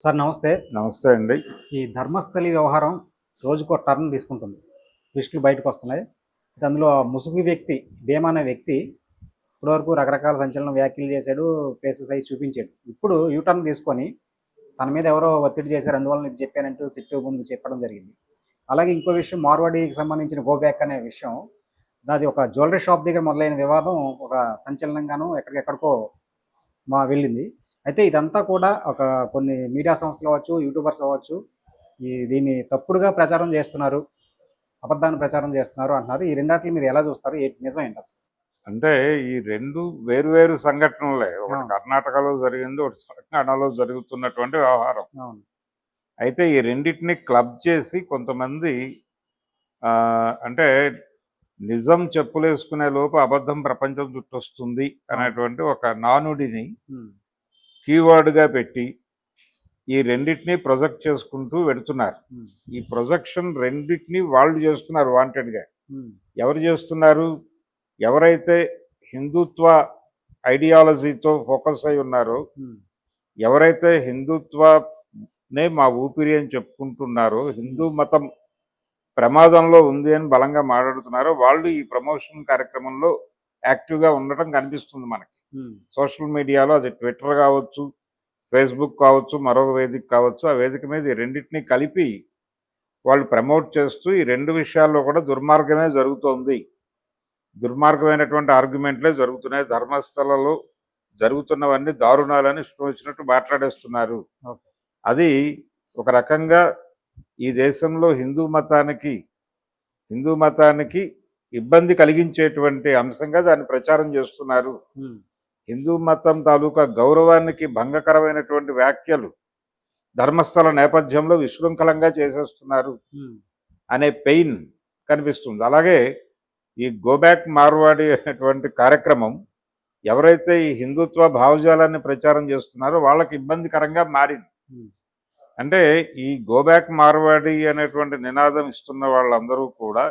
Sir నమస్తే. నమస్తే అండి. ఈ ధర్మస్థలి వ్యవహారం రోజుకో టర్న్ తీసుకుంటుంది. ట్విస్టులు బయటకు వస్తున్నాయి. అందులో ముసుగు వ్యక్తి భీమా అనే వ్యక్తి ఇప్పటివరకు రకరకాల సంచలన వ్యాఖ్యలు చేశాడు ప్లేసెస్ అవి చూపించాడు. ఇప్పుడు యూటర్న్ తీసుకొని తన మీద ఎవరో ఒత్తిడి చేశారు అందువల్ల ఇది చెప్పానంటూ సిట్టు ముందు చెప్పడం జరిగింది. అలాగే ఇంకో విషయం మార్వాడికి సంబంధించిన గోబ్యాక్ అనే విషయం. అది ఒక జ్యువెలరీ షాప్ దగ్గర మొదలైన వివాదం ఒక సంచలనంగాను ఎక్కడికెక్కడికో మా వెళ్ళింది. అయితే ఇదంతా కూడా ఒక కొన్ని మీడియా సంస్థలు అవ్వచ్చు యూట్యూబర్స్ అవ్వచ్చు ఈ దీన్ని తప్పుడుగా ప్రచారం చేస్తున్నారు అబద్ధాన్ని ప్రచారం చేస్తున్నారు అంటున్నారు. ఈ రెండాటిని మీరు ఎలా చూస్తారు? ఏంటి నిజం ఏంటి అసలు? అంటే ఈ రెండు వేరువేరు సంఘటనలే. ఒకటి. కర్ణాటకలో జరిగింది ఒకటి తెలంగాణలో జరుగుతున్నటువంటి వ్యవహారం. అయితే ఈ రెండింటిని క్లబ్ చేసి కొంతమంది ఆ, అంటే నిజం చెప్పులేసుకునే లోపు అబద్ధం ప్రపంచం చుట్టొస్తుంది అనేటువంటి ఒక నానుడిని కీవర్డ్గా పెట్టి ఈ రెండింటిని ప్రొజెక్ట్ చేసుకుంటూ వెడుతున్నారు ఈ ప్రొజెక్షన్ రెండింటిని వాళ్ళు చేస్తున్నారు వాంటెడ్గా. ఎవరు చేస్తున్నారు? ఎవరైతే హిందుత్వ ఐడియాలజీతో ఫోకస్ అయి ఉన్నారో ఎవరైతే హిందుత్వనే మా ఊపిరి అని చెప్పుకుంటున్నారో హిందూ మతం ప్రమాదంలో ఉంది అని బలంగా మాట్లాడుతున్నారో వాళ్ళు ఈ ప్రమోషన్ కార్యక్రమంలో యాక్టివ్గా ఉండటం కనిపిస్తుంది మనకి. సోషల్ మీడియాలో అది ట్విట్టర్ కావచ్చు ఫేస్బుక్ కావచ్చు మరొక వేదిక కావచ్చు ఆ వేదిక మీద ఈ రెండింటినీ కలిపి వాళ్ళు ప్రమోట్ చేస్తూ ఈ రెండు విషయాల్లో కూడా దుర్మార్గమే జరుగుతోంది. దుర్మార్గమైనటువంటి ఆర్గ్యుమెంట్లే జరుగుతున్నాయి. ధర్మస్థలలో జరుగుతున్నవన్నీ దారుణాలని ఇష్టం వచ్చినట్టు మాట్లాడేస్తున్నారు. అది ఒక రకంగా ఈ దేశంలో హిందూ మతానికి హిందూ మతానికి ఇబ్బంది కలిగించేటువంటి అంశంగా దాన్ని ప్రచారం చేస్తున్నారు. ఉమ్, హిందూ మతం తాలూకా గౌరవానికి భంగకరమైనటువంటి వ్యాఖ్యలు ధర్మస్థల నేపథ్యంలో విశృంఖలంగా చేసేస్తున్నారు ఉమ్, అనే పెయిన్ కనిపిస్తుంది. అలాగే ఈ గోబ్యాక్ మార్వాడి అనేటువంటి కార్యక్రమం ఎవరైతే ఈ హిందుత్వ భావజాలాన్ని ప్రచారం చేస్తున్నారో వాళ్ళకి ఇబ్బందికరంగా మారింది. ఉమ్, అంటే ఈ గోబ్యాక్ మార్వాడి అనేటువంటి నినాదం ఇస్తున్న వాళ్ళందరూ కూడా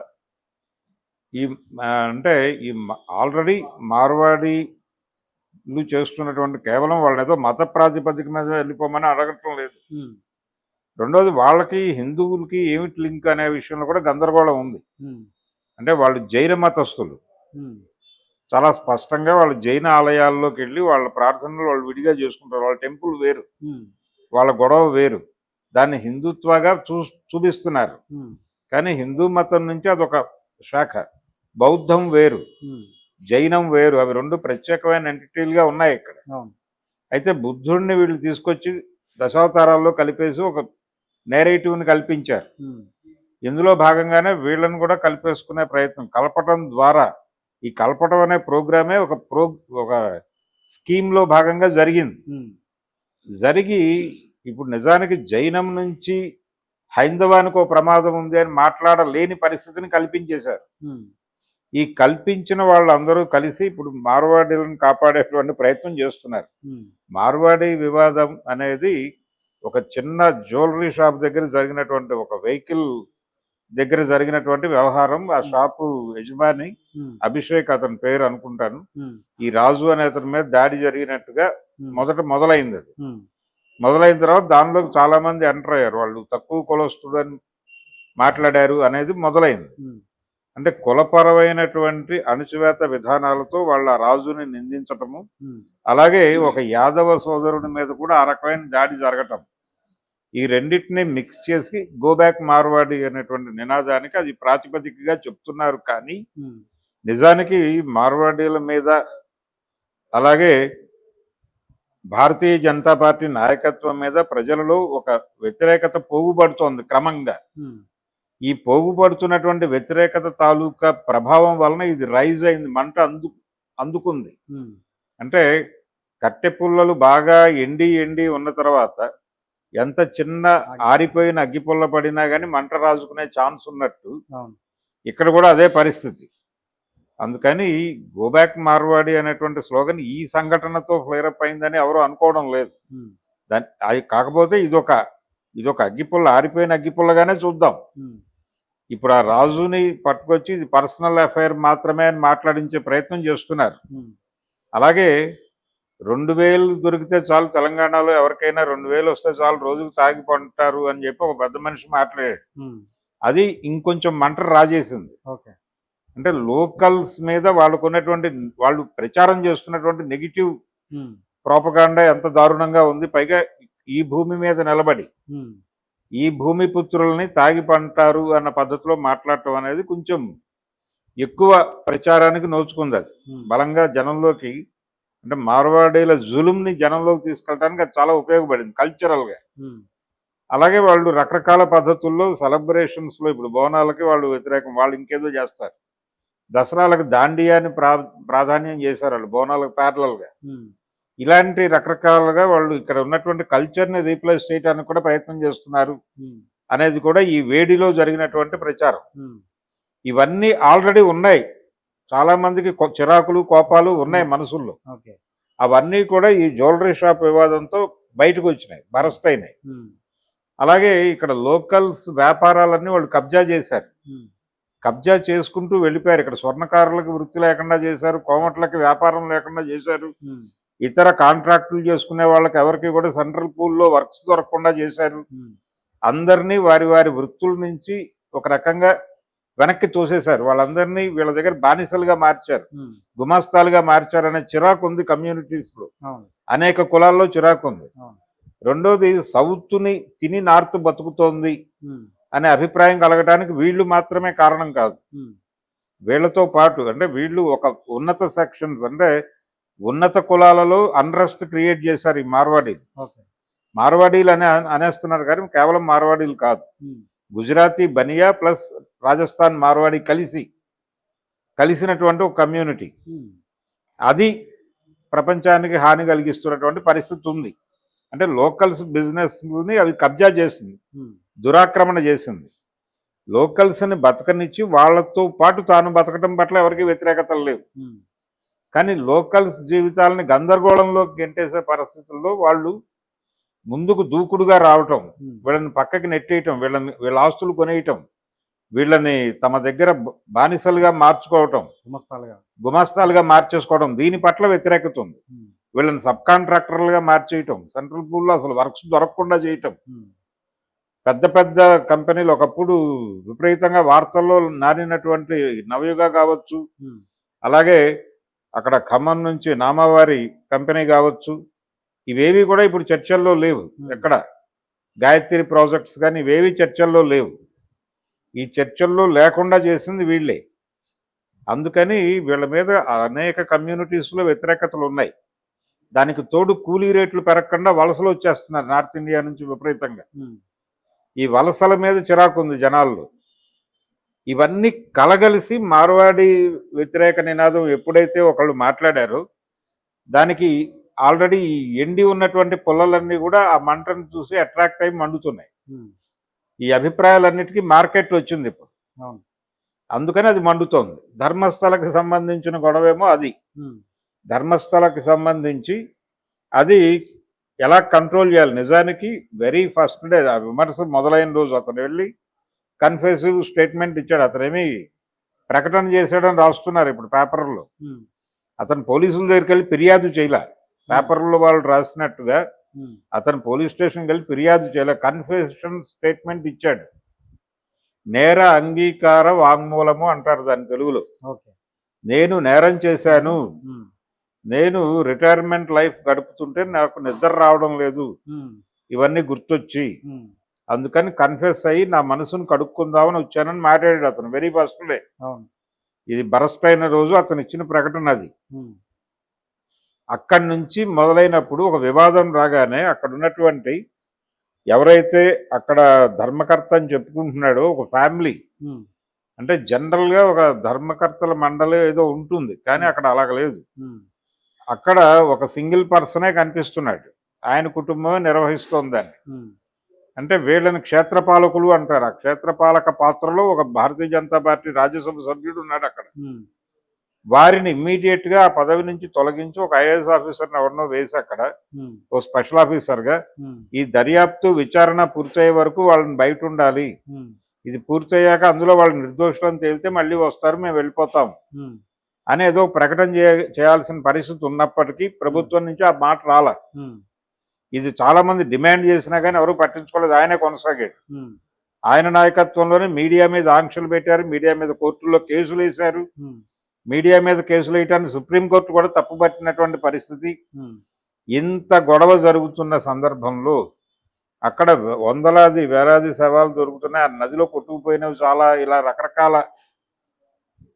ఈ అంటే ఈ ఆల్రెడీ మార్వాడీలు చేస్తున్నటువంటి కేవలం వాళ్ళని ఏదో మత ప్రాతిపదిక మీద వెళ్ళిపోమని అడగటం లేదు. రెండోది వాళ్ళకి హిందువులకి ఏమిటి లింక్ అనే విషయంలో కూడా గందరగోళం ఉంది. అంటే వాళ్ళు జైన మతస్థులు. చాలా స్పష్టంగా వాళ్ళు జైన ఆలయాల్లోకి వెళ్ళి వాళ్ళ ప్రార్థనలు వాళ్ళు విడిగా చేసుకుంటారు. వాళ్ళ టెంపుల్ వేరు. వాళ్ళ గొడవ వేరు. దాన్ని హిందుత్వగా చూ చూపిస్తున్నారు. కానీ హిందూ మతం నుంచి అదొక శాఖ. బౌద్ధం వేరు. జైనం వేరు. అవి రెండు ప్రత్యేకమైన ఎంటిటీలుగా ఉన్నాయి ఇక్కడ. అయితే బుద్ధుడిని వీళ్ళు తీసుకొచ్చి దశావతారాల్లో కలిపేసి ఒక నేరేటివ్ని కల్పించారు. ఇందులో భాగంగానే వీళ్ళని కూడా కలిపేసుకునే ప్రయత్నం. కలపటం ద్వారా ఈ కలపటం అనే ప్రోగ్రామే ఒక ప్రో ఒక స్కీమ్లో భాగంగా జరిగింది. జరిగి ఇప్పుడు నిజానికి జైనం నుంచి హైందవానికి ఒక ప్రమాదం ఉంది అని మాట్లాడలేని పరిస్థితిని కల్పించేశారు. ఈ కల్పించిన వాళ్ళందరూ కలిసి ఇప్పుడు మార్వాడీలను కాపాడేటువంటి ప్రయత్నం చేస్తున్నారు. మార్వాడి వివాదం అనేది ఒక చిన్న జ్యువెలరీ షాప్ దగ్గర జరిగినటువంటి ఒక వెహికల్ దగ్గర జరిగినటువంటి వ్యవహారం. ఆ షాపు యజమాని అభిషేక్ అతని పేరు అనుకుంటాను. ఈ రాజు అనే అతని మీద దాడి జరిగినట్టుగా మొదట మొదలైంది అది. మొదలైన తర్వాత దానిలోకి చాలా మంది ఎంటర్ అయ్యారు. వాళ్ళు తక్కువ కులస్తుడని మాట్లాడారు అనేది మొదలైంది. అంటే కులపరమైనటువంటి అణచివేత విధానాలతో వాళ్ళ రాజుని నిందించటము అలాగే ఒక యాదవ సోదరుడి మీద కూడా ఆ రకమైన దాడి జరగటం. ఈ రెండింటిని మిక్స్ చేసి గో బ్యాక్ మార్వాడి అనేటువంటి నినాదానికి అది ప్రాతిపదికగా చెప్తున్నారు కానీ నిజానికి మార్వాడీల మీద అలాగే భారతీయ జనతా పార్టీ నాయకత్వం మీద ప్రజలలో ఒక వ్యతిరేకత పోగుపడుతోంది క్రమంగా. ఈ పోగుపడుతున్నటువంటి వ్యతిరేకత తాలూకా ప్రభావం వలన ఇది రైజ్ అయింది మంట అందు అందుకుంది. అంటే కట్టె పుల్లలు బాగా ఎండి ఎండి ఉన్న తర్వాత ఎంత చిన్న ఆరిపోయిన అగ్గిపుల్ల పడినా కానీ మంట రాజుకునే ఛాన్స్ ఉన్నట్టు ఇక్కడ కూడా అదే పరిస్థితి. అందుకని గోబ్యాక్ మార్వాడి అనేటువంటి స్లోగన్ ఈ సంఘటనతో ఫ్లేరప్ అయిందని ఎవరు అనుకోవడం లేదు. దాని అది కాకపోతే ఇదొక ఇదొక అగ్గిపుల్ల ఆరిపోయిన అగ్గిపుల్లగానే చూద్దాం. ఇప్పుడు ఆ రాజుని పట్టుకొచ్చి ఇది పర్సనల్ అఫైర్ మాత్రమే అని మాట్లాడించే ప్రయత్నం చేస్తున్నారు. అలాగే రెండు వేలు దొరికితే చాలు తెలంగాణలో ఎవరికైనా రెండు వేలు వస్తే చాలు రోజుకు తాగి పంటారు అని చెప్పి ఒక పెద్ద మనిషి మాట్లాడాడు. అది ఇంకొంచెం మంట రాజేసింది. అంటే లోకల్స్ మీద వాళ్ళకు ఉన్నటువంటి వాళ్ళు ప్రచారం చేస్తున్నటువంటి నెగిటివ్ ఉమ్, ప్రోపగాండా ఎంత దారుణంగా ఉంది. పైగా ఈ భూమి మీద నిలబడి ఈ భూమి పుత్రుల్ని తాగి పంటారు అన్న పద్ధతిలో మాట్లాడటం అనేది కొంచెం ఎక్కువ ప్రచారానికి నోచుకుంది అది. బలంగా జనంలోకి అంటే మార్వాడీల జులుంని జనంలోకి తీసుకెళ్ళడానికి అది చాలా ఉపయోగపడింది కల్చరల్గా అలాగే వాళ్ళు రకరకాల పద్ధతుల్లో సెలబ్రేషన్స్లో ఇప్పుడు బోనాలకి వాళ్ళు వ్యతిరేకం వాళ్ళు ఇంకేదో చేస్తారు. దసరాలకు దాండియాని ప్రా ప్రాధాన్యం చేశారు వాళ్ళు బోనాలకు ప్యారలల్గా ఇలాంటి రకరకాలుగా వాళ్ళు ఇక్కడ ఉన్నటువంటి కల్చర్ని రీప్లేస్ చేయడానికి కూడా ప్రయత్నం చేస్తున్నారు అనేది కూడా ఈ వేడిలో జరిగినటువంటి ప్రచారం. ఇవన్నీ ఆల్రెడీ ఉన్నాయి. చాలా మందికి చిరాకులు కోపాలు ఉన్నాయి మనసుల్లో. అవన్నీ కూడా ఈ జ్యువెలరీ షాప్ వివాదంతో బయటకు వచ్చినాయి ఉమ్, అలాగే ఇక్కడ లోకల్స్ వ్యాపారాలన్నీ వాళ్ళు కబ్జా చేశారు. కబ్జా చేసుకుంటూ వెళ్ళిపోయారు. ఇక్కడ స్వర్ణకారులకు వృత్తి లేకుండా చేశారు కోమట్లకి వ్యాపారం లేకుండా చేశారు. ఇతర కాంట్రాక్టులు చేసుకునే వాళ్ళకి ఎవరికి కూడా సెంట్రల్ పూల్లో వర్క్స్ దొరకకుండా చేశారు. ఉమ్, అందరినీ వారి వారి వృత్తుల నుంచి ఒక రకంగా వెనక్కి తోసేశారు. వాళ్ళందరినీ వీళ్ళ దగ్గర బానిసలుగా మార్చారు. ఉమ్, గుమాస్తాలుగా మార్చారనే చిరాకు ఉంది కమ్యూనిటీస్లో అనేక కులాల్లో చిరాకు ఉంది. రెండోది సౌత్ని తిని నార్త్ బతుకుతోంది ఉమ్, అనే అభిప్రాయం కలగడానికి వీళ్ళు మాత్రమే కారణం కాదు. వీళ్ళతో పాటు అంటే వీళ్ళు ఒక ఉన్నత సెక్షన్స్ అంటే ఉన్నత కులాలలో అన్రెస్ట్ క్రియేట్ చేశారు ఈ మార్వాడీలు. మార్వాడీలు అనే అనేస్తున్నారు కానీ కేవలం మార్వాడీలు కాదు. గుజరాతీ బనియా ప్లస్ రాజస్థాన్ మార్వాడి కలిసి కలిసినటువంటి ఒక కమ్యూనిటీ అది ప్రపంచానికి హాని కలిగిస్తున్నటువంటి పరిస్థితి ఉంది. అంటే లోకల్స్ బిజినెస్ని అవి కబ్జా చేసింది. దురాక్రమణ చేసింది. లోకల్స్ని బతకనిచ్చి వాళ్ళతో పాటు తాను బతకడం పట్ల ఎవరికి వ్యతిరేకతలు లేవు. కానీ లోకల్స్ జీవితాలని గందరగోళంలోకి గెంటేసే పరిస్థితుల్లో వాళ్ళు ముందుకు దూకుడుగా రావటం వీళ్ళని పక్కకి నెట్టేయటం వీళ్ళని వీళ్ళ ఆస్తులు కొనేయటం వీళ్ళని తమ దగ్గర బానిసలుగా మార్చుకోవటం గుమస్తాలుగా. గుమాస్తాలుగా మార్చేసుకోవడం దీని పట్ల వ్యతిరేకత ఉంది వీళ్ళని సబ్ కాంట్రాక్టర్లుగా మార్చేయటం సెంట్రల్ పూల్లో అసలు వర్క్స్ దొరకకుండా చేయటం. పెద్ద పెద్ద కంపెనీలు ఒకప్పుడు విపరీతంగా వార్తల్లో నానినటువంటి నవయుగ కావచ్చు. అలాగే అక్కడ ఖమ్మం నుంచి నామావారి కంపెనీ కావచ్చు ఇవేవి కూడా ఇప్పుడు చర్చల్లో లేవు. ఎక్కడ గాయత్రి ప్రాజెక్ట్స్ కానీ ఇవేవి చర్చల్లో లేవు. ఈ చర్చల్లో లేకుండా చేసింది వీళ్ళే. అందుకని వీళ్ళ మీద అనేక కమ్యూనిటీస్లో వ్యతిరేకతలు ఉన్నాయి. దానికి తోడు కూలీ రేట్లు పెరగకుండా వలసలు వచ్చేస్తున్నారు నార్త్ ఇండియా నుంచి విపరీతంగా. ఈ వలసల మీద చిరాకు ఉంది జనాల్లో. ఇవన్నీ కలగలిసి మార్వాడి వ్యతిరేక నినాదం ఎప్పుడైతే ఒకళ్ళు మాట్లాడారో దానికి ఆల్రెడీ ఎండి ఉన్నటువంటి పొలాలన్నీ కూడా ఆ మంటను చూసి అట్రాక్ట్ అయి మండుతున్నాయి. ఈ అభిప్రాయాలన్నిటికీ మార్కెట్ వచ్చింది ఇప్పుడు. అందుకని అది మండుతోంది. ధర్మస్థలకి సంబంధించిన గొడవేమో అది. ధర్మస్థలకి సంబంధించి అది ఎలా కంట్రోల్ చేయాలి? నిజానికి వెరీ ఫస్ట్ డే ఆ విమర్శ మొదలైన రోజు అతను వెళ్ళి కన్ఫెసివ్ స్టేట్మెంట్ ఇచ్చాడు. అతనేమి ప్రకటన చేశాడని రాస్తున్నారు ఇప్పుడు పేపర్లో. అతను పోలీసుల దగ్గరికి వెళ్ళి ఫిర్యాదు చేయలే. పేపర్లో వాళ్ళు రాసినట్టుగా అతను పోలీస్ స్టేషన్కి వెళ్ళి ఫిర్యాదు చేయలే. కన్ఫెషన్ స్టేట్మెంట్ ఇచ్చాడు. నేర అంగీకార వాంగ్మూలము అంటారు దాని తెలుగులో. ఓకే. నేను నేరం చేశాను. నేను రిటైర్మెంట్ లైఫ్ గడుపుతుంటే నాకు నిద్ర రావడం లేదు. ఇవన్నీ గుర్తొచ్చి అందుకని కన్ఫెస్ అయ్యి నా మనసును కడుక్కుందామని వచ్చానని మాట్లాడాడు అతను. వెరీ ఫస్ట్ డే ఇది బరస్ట్ అయిన రోజు అతను ఇచ్చిన ప్రకటన అది. అక్కడి నుంచి మొదలైనప్పుడు ఒక వివాదం రాగానే అక్కడ ఉన్నటువంటి ఎవరైతే అక్కడ ధర్మకర్త అని చెప్పుకుంటున్నాడో ఒక ఫ్యామిలీ అంటే జనరల్గా ఒక ధర్మకర్తల మండలి ఏదో ఉంటుంది కానీ అక్కడ అలాగ లేదు. అక్కడ ఒక సింగిల్ పర్సనే కనిపిస్తున్నాడు. ఆయన కుటుంబమే నిర్వహిస్తోంది దాన్ని. ఉమ్, అంటే వీళ్ళని క్షేత్రపాలకులు అంటారు. ఆ క్షేత్రపాలక పాత్రలో ఒక భారతీయ జనతా పార్టీ రాజ్యసభ సభ్యుడు ఉన్నాడు అక్కడ. వారిని ఇమ్మీడియట్గా ఆ పదవి నుంచి తొలగించి ఒక ఐఏఎస్ ఆఫీసర్ని ఎవరినో వేసి అక్కడ ఓ స్పెషల్ ఆఫీసర్గా ఈ దర్యాప్తు విచారణ పూర్తయ్యే వరకు వాళ్ళని బయట ఉండాలి. ఇది పూర్తయ్యాక అందులో వాళ్ళు నిర్దోషులను తేలితే మళ్ళీ వస్తారు మేము వెళ్ళిపోతాం ఉమ్, అని ఏదో ప్రకటన చేయ- చేయాల్సిన పరిస్థితి ఉన్నప్పటికీ ప్రభుత్వం నుంచి ఆ మాట రాల. ఇది చాలా మంది డిమాండ్ చేసినా కానీ ఎవరు పట్టించుకోలేదు. ఆయనే కొనసాగాడు. ఆయన నాయకత్వంలోనే మీడియా మీద ఆంక్షలు పెట్టారు. మీడియా మీద కోర్టుల్లో కేసులు వేశారు. మీడియా మీద కేసులు వేయటానికి సుప్రీంకోర్టు కూడా తప్పుపట్టినటువంటి పరిస్థితి. ఇంత గొడవ జరుగుతున్న సందర్భంలో అక్కడ వందలాది వేలాది శవాలు దొరుకుతున్నాయి. ఆ నదిలో కొట్టుకుపోయినవి చాలా ఇలా రకరకాల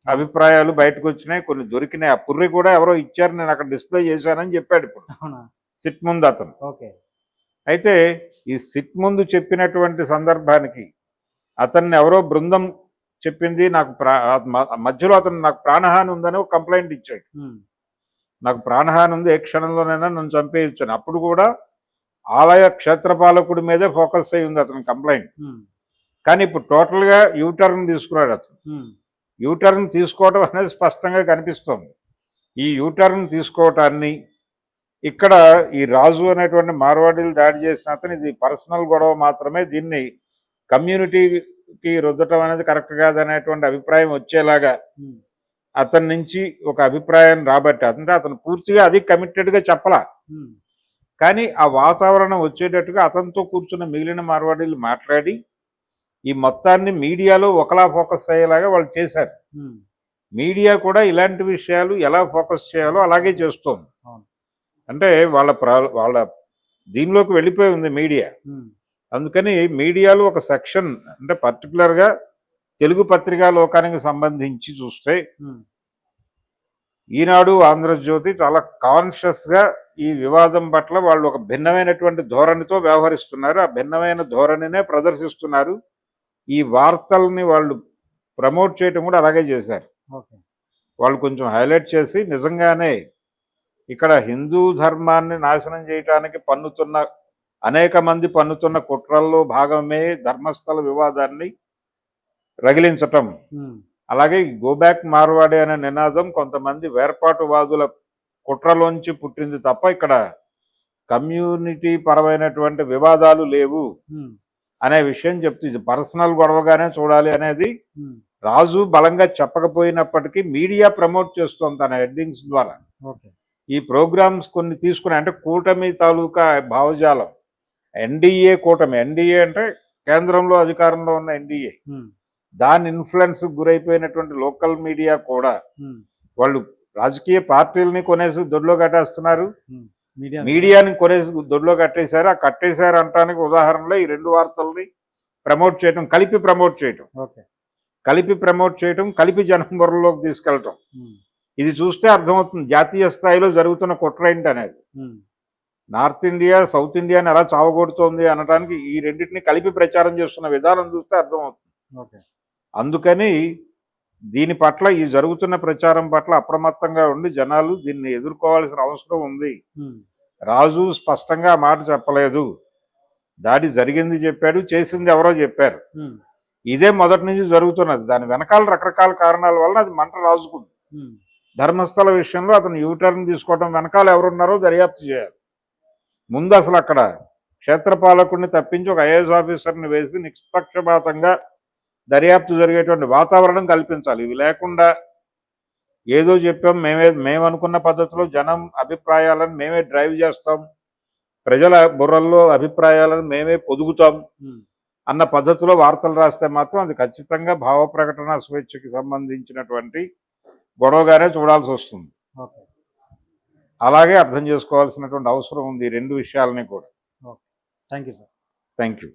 అభిప్రాయాలు బయటకు వచ్చినాయి. కొన్ని దొరికినాయి. ఆ పుర్రి కూడా ఎవరో ఇచ్చారు. నేను అక్కడ డిస్ప్లే చేశానని చెప్పాడు ఇప్పుడు. సిట్ ముందు అతను. ఓకే. అయితే ఈ సిట్ ముందు చెప్పినటువంటి సందర్భానికి అతన్ని ఎవరో బృందం చెప్పింది నాకు మధ్యలో అతను నాకు ప్రాణహాని ఉందని ఒక కంప్లైంట్ ఇచ్చాడు. నాకు ప్రాణహాని ఉంది ఏ క్షణంలోనైనా నన్ను చంపేయచ్చాను. అప్పుడు కూడా ఆలయ క్షేత్రపాలకుడి మీదే ఫోకస్ అయి ఉంది అతని కంప్లైంట్. కానీ ఇప్పుడు టోటల్గా యూటర్న్ తీసుకున్నాడు అతను. యూటర్న్ తీసుకోవడం అనేది స్పష్టంగా కనిపిస్తుంది. ఈ యూటర్న్ తీసుకోవటాన్ని ఇక్కడ ఈ రాజు అనేటువంటి మార్వాడీలు దాడి చేసిన అతను ఇది పర్సనల్ గొడవ మాత్రమే. దీన్ని కమ్యూనిటీకి రుద్దటం అనేది కరెక్ట్ కాదనేటువంటి అభిప్రాయం వచ్చేలాగా అతని నుంచి ఒక అభిప్రాయం రాబట్టి. అంటే అతను పూర్తిగా అది కమిటెడ్గా చెప్పలా. కానీ ఆ వాతావరణం వచ్చేటట్టుగా అతనితో కూర్చున్న మిగిలిన మార్వాడీలు మాట్లాడి ఈ మొత్తాన్ని మీడియాలో ఒకలా ఫోకస్ అయ్యేలాగా వాళ్ళు చేశారు. మీడియా కూడా ఇలాంటి విషయాలు ఎలా ఫోకస్ చేయాలో అలాగే చేస్తోంది. అంటే వాళ్ళ ప్ర వాళ్ళ దీనిలోకి వెళ్ళిపోయి ఉంది మీడియా. అందుకని మీడియాలో ఒక సెక్షన్ అంటే పర్టికులర్గా తెలుగు పత్రికా లోకానికి సంబంధించి చూస్తే ఈనాడు ఆంధ్రజ్యోతి చాలా కాన్షియస్గా ఈ వివాదం పట్ల వాళ్ళు ఒక భిన్నమైనటువంటి ధోరణితో వ్యవహరిస్తున్నారు. ఆ భిన్నమైన ధోరణినే ప్రదర్శిస్తున్నారు. ఈ వార్తల్ని వాళ్ళు ప్రమోట్ చేయటం కూడా అలాగే చేశారు. వాళ్ళు కొంచెం హైలైట్ చేసి నిజంగానే ఇక్కడ హిందూ ధర్మాన్ని నాశనం చేయటానికి పన్నుతున్న అనేక మంది పన్నుతున్న కుట్రల్లో భాగమే ధర్మస్థల వివాదాన్ని రగిలించటం. అలాగే గోబ్యాక్ మార్వాడి అనే నినాదం కొంతమంది వేర్పాటువాదుల కుట్రలోంచి పుట్టింది తప్ప ఇక్కడ కమ్యూనిటీ పరమైనటువంటి వివాదాలు లేవు. అనే విషయం చెప్తూ ఇది పర్సనల్ గొడవగానే చూడాలి అనేది రాజు బలంగా చెప్పకపోయినప్పటికీ మీడియా ప్రమోట్ చేస్తోంది తన హెడ్డింగ్స్ ద్వారా. ఓకే. ఈ ప్రోగ్రామ్స్ కొన్ని తీసుకుని అంటే కూటమి తాలూకా భావజాలం ఎన్డీఏ కూటమి. ఎన్డీఏ అంటే కేంద్రంలో అధికారంలో ఉన్న ఎన్డీఏ. దాని ఇన్ఫ్లుయెన్స్ గురైపోయినటువంటి లోకల్ మీడియా కూడా వాళ్ళు రాజకీయ పార్టీలని కొనేసి దొడ్లో కట్టేస్తున్నారు. మీడియా మీడియాని కొనేసి దొడ్లో కట్టేశారు. ఆ కట్టేశారు అంటానికి ఉదాహరణలో ఈ రెండు వార్తల్ని ప్రమోట్ చేయటం కలిపి ప్రమోట్ చేయటం. ఓకే. కలిపి ప్రమోట్ చేయటం కలిపి జనం బుర్రలోకి తీసుకెళ్ళటం. ఇది చూస్తే అర్థమవుతుంది. జాతీయ స్థాయిలో జరుగుతున్న కుట్ర ఏంటి అనేది నార్త్ ఇండియా సౌత్ ఇండియాని ఎలా చావగొడుతోంది అనడానికి ఈ రెండింటిని కలిపి ప్రచారం చేస్తున్న విధానం చూస్తే అర్థమవుతుంది. ఓకే. అందుకని దీని పట్ల ఈ జరుగుతున్న ప్రచారం పట్ల అప్రమత్తంగా ఉండి జనాలు దీన్ని ఎదుర్కోవాల్సిన అవసరం ఉంది. రాజు స్పష్టంగా మాట చెప్పలేదు. దాడి జరిగింది చెప్పాడు చేసింది ఎవరో చెప్పారు. ఇదే మొదటి నుంచి జరుగుతున్నది. దాని వెనకాల రకరకాల కారణాల వల్ల అది మంట రాజుకుంది. ధర్మస్థల విషయంలో అతను యూటర్న్ తీసుకోవడం వెనకాల ఎవరున్నారో దర్యాప్తు చేయాలి. ముందు అసలు అక్కడ క్షేత్రపాలకుడిని తప్పించి ఒక ఐఏఎస్ ఆఫీసర్ని వేసి నిష్పక్షపాతంగా దర్యాప్తు జరిగేటువంటి వాతావరణం కల్పించాలి. ఇవి లేకుండా ఏదో చెప్పాం మేమే మేము అనుకున్న పద్ధతిలో జనం అభిప్రాయాలను మేమే డ్రైవ్ చేస్తాం ప్రజల బుర్రల్లో అభిప్రాయాలను మేమే పొదుగుతాం అన్న పద్ధతిలో వార్తలు రాస్తే మాత్రం అది ఖచ్చితంగా భావ ప్రకటన స్వేచ్ఛకి సంబంధించినటువంటి గొడవగానే చూడాల్సి వస్తుంది. అలాగే అర్థం చేసుకోవాల్సినటువంటి అవసరం ఉంది రెండు విషయాలని కూడా. Thank you sir. Thank you